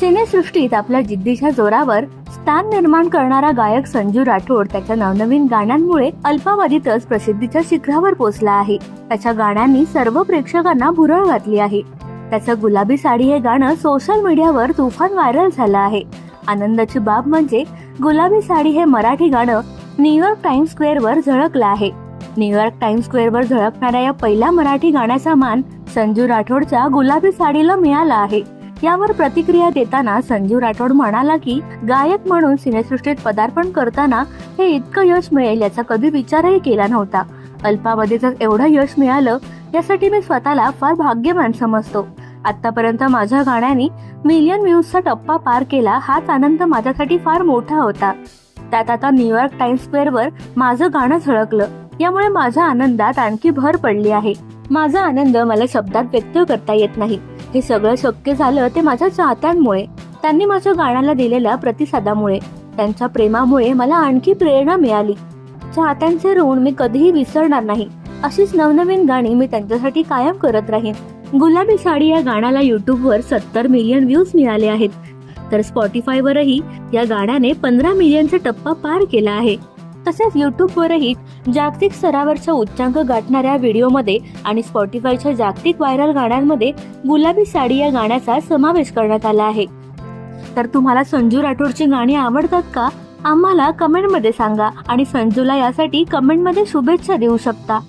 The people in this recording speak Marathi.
सिनेसृष्टीत आपल्या जिद्दीच्या जोरावर स्थान निर्माण करणारा गायक संजू राठोड त्याच्या नवनवीन गाण्यांमुळे अल्पावधीतच प्रसिद्धीच्या शिखरावर पोहोचला आहे. त्याच्या गाण्यांनी सर्व प्रेक्षकांना भुरळ घातली आहे. त्याचं गुलाबी साडी हे गाणं सोशल मीडियावर तुफान व्हायरल झालं आहे. आनंदाची बाब म्हणजे गुलाबी साडी हे मराठी गाणं न्यूयॉर्क टाइम्स स्क्वेअरवर झळकलं आहे. न्यूयॉर्क टाइम्स स्क्वेअरवर झळकणाऱ्या या पहिल्या मराठी गाण्याचा मान संजू राठोडच्या गुलाबी साडीला मिळाला आहे. यावर प्रतिक्रिया देताना संजीव राठोड म्हणाला की गायक म्हणून सिनेसृष्टीत पदार्पण करताना हे इतकं यश मिळेल याचा कधी विचारही केला नव्हता. अल्पावधीतच एवढं यश मिळालं यासाठी मी स्वतःला फार भाग्यवान समजतो. आतापर्यंत माझ्या गाण्याने मिलियन व्ह्यूजचा टप्पा पार केला हाच आनंद माझ्यासाठी फार मोठा होता. त्यात आता न्यूयॉर्क टाइम्स स्क्वेअरवर माझं गाणं झळकलं. यामुळे माझ्या आनंदात आणखी भर पडली आहे. माझा आनंद मला शब्दात व्यक्त करता येत नाही. हे सगळं शक्य झालं ते माझ्या चाहत्यांमुळे त्यांनी माझ्या गाण्याला दिलेल्या प्रतिसादामुळे त्यांच्या प्रेमामुळे मला आणखी प्रेरणा मिळाली. चाहत्यांचे ऋण मी कधीही विसरणार नाही अशीच नवनवीन गाणी मी त्यांच्यासाठी कायम करत राहीन. गुलाबी साडी या गाण्याला युट्यूबवर सत्तर मिलियन व्ह्यूज मिळाले आहेत. तर स्पॉटीफायवरही या गाण्याने पंधरा मिलियनचा टप्पा पार केला आहे. तसेच यूट्यूबवरही जागतिक स्तरावरचा उच्चांक गाठणाऱ्या व्हिडिओमध्ये आणि स्पॉटीफायच्या जागतिक व्हायरल गाण्यांमध्ये गुलाबी साडी या गाण्याचा समावेश करण्यात आला आहे. तर तुम्हाला संजू राठोडची गाणी आवडतात का? आम्हाला कमेंटमध्ये सांगा आणि संजूला यासाठी कमेंटमध्ये शुभेच्छा देऊ शकता.